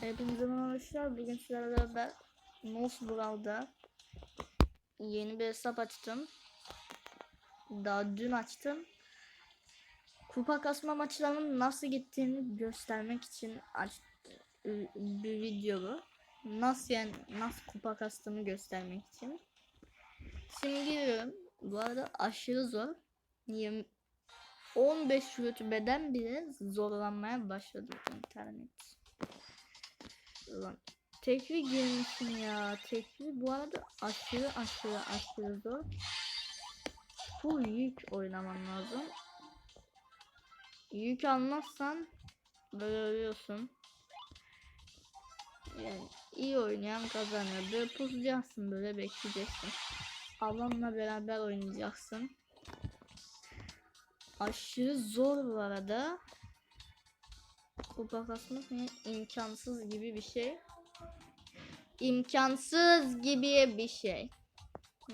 Hepinize merhaba arkadaşlar. Bugün sizlerle beraber Mouse Brawl'da yeni bir hesap açtım. Daha dün açtım. Kupa kasma maçlarının nasıl gittiğini göstermek için aç bir video bu. Nasıl yani nasıl kupa kastığımı göstermek için. Şimdi giriyorum. Bu arada aşırı zor. 20 15 rütbeden bile zorlanmaya başladı internet. Ulan tekli girmişim ya. Tekli bu arada aşırı aşırı aşırı zor. Full yük oynaman lazım. Yük almazsan böyle ölüyorsun. Yani iyi oynayan kazanıyor. Böyle pusacaksın böyle bekleyeceksin. Alanla beraber oynayacaksın. Aşırı zor bu arada ne? imkansız gibi bir şey. İmkansız gibi bir şey.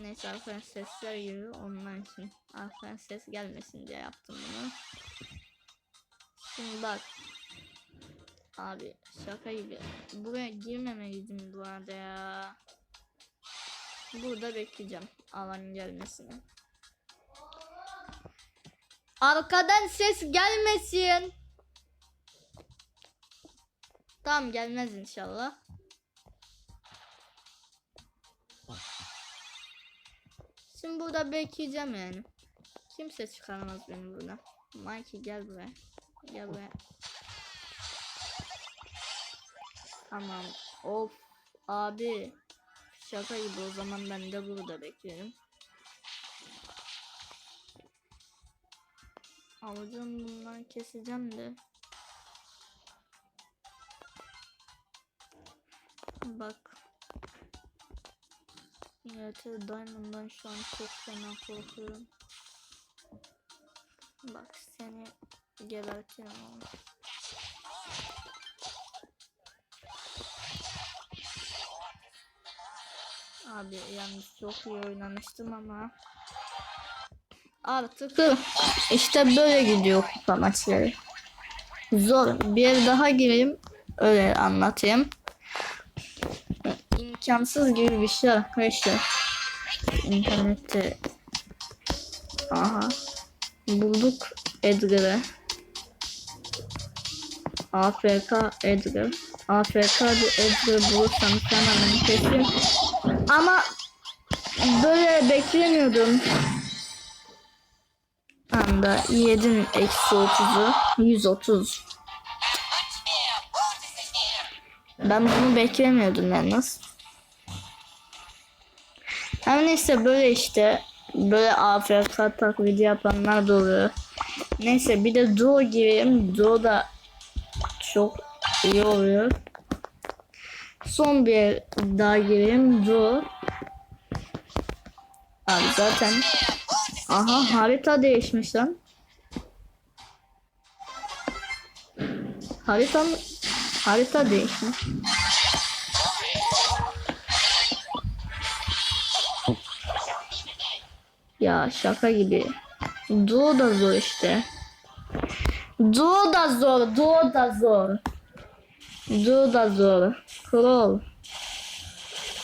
Neyse arkadan sesler geliyor onlar için. Arkadan ses gelmesin diye yaptım bunu. Şimdi bak. Abi şaka gibi. Buraya girmemeliydim bu arada ya. Burada bekleyeceğim alan gelmesini. Arkadan ses gelmesin. Tamam gelmez inşallah. Şimdi burada bekleyeceğim yani. Kimse çıkaramaz beni buradan. Mikey gel buraya. Gel buraya. Tamam. Of. Abi. Şaka gibi o zaman ben de burada beklerim. Alacağım bundan keseceğim de. Bak. Evet Diamond'dan şu an çok fena korkuyorum. Bak seni gebertirim oğlum. Abi yalnız çok iyi oynamıştım ama artık işte böyle gidiyor kupa maçları. Zor. Bir daha gireyim öyle anlatayım imkansız gibi bir şey arkadaşlar. İnternette. Aha. Bulduk Edgar'ı. AFK Edgar. AFK Edgar bulursam hemen kesin. Ama böyle beklemiyordum. Anda yedim eksi 30'u. 130. Ben bunu beklemiyordum yalnız. Hem neyse böyle işte böyle AFK taklidi yapanlar da oluyor. Neyse bir de Duo gireyim. Duo da çok iyi oluyor. Son bir daha gireyim. Duo. Abi zaten Aha harita değişmiş lan. Harita harita değişmiş. Ya şaka gibi. Duo da zor işte. Duo da zor. Duo da zor. Duo da zor. Kral.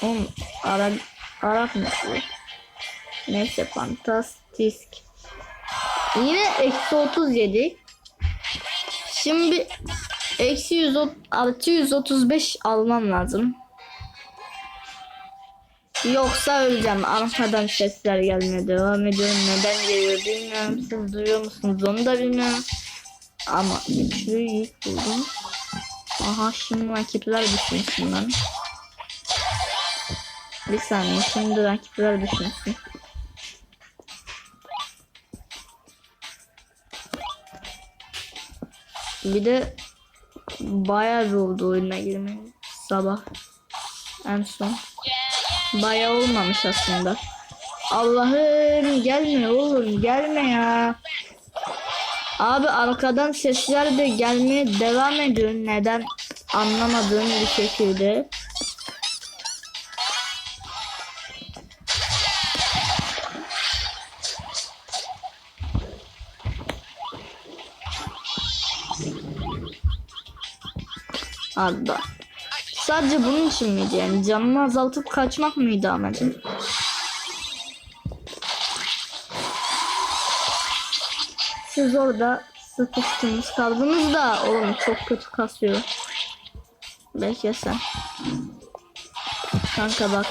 Oğlum Arap, Arap bu? Neyse fantastik. Yine eksi 30 yedik. Şimdi eksi 100 artı 135 almam lazım. Yoksa öleceğim. Arkadan sesler gelmeye devam ediyor. Neden geliyor bilmiyorum. Siz duyuyor musunuz onu da bilmiyorum. Ama güçlü yük buldum. Aha şimdi rakipler düşünsün lan. Bir saniye şimdi rakipler düşünsün. Bir de bayağı zordu oyuna girmek. Sabah en son. Bayağı olmamış aslında. Allah'ım gelme oğlum gelme ya. Abi arkadan sesler de gelmeye devam ediyor. Neden anlamadığım bir şekilde. Bak. Sadece bunun için miydi yani? Canını azaltıp kaçmak mıydı amacın? Siz orada sıkıştınız kaldınız da oğlum çok kötü kasıyor. Belki sen. Kanka bak.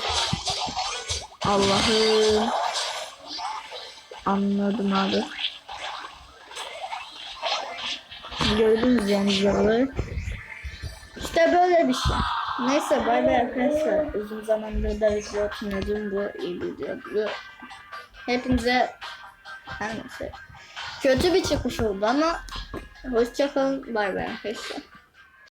Allah'ım. Anladım abi. Gördünüz yani videoları. İşte böyle bir şey. Neyse bay bay arkadaşlar. Uzun zamandır da video atmıyordum. Bu iyi bir videodu. Hepinize her neyse. Kötü bir çıkış oldu ama hoşçakalın. Bay bay arkadaşlar.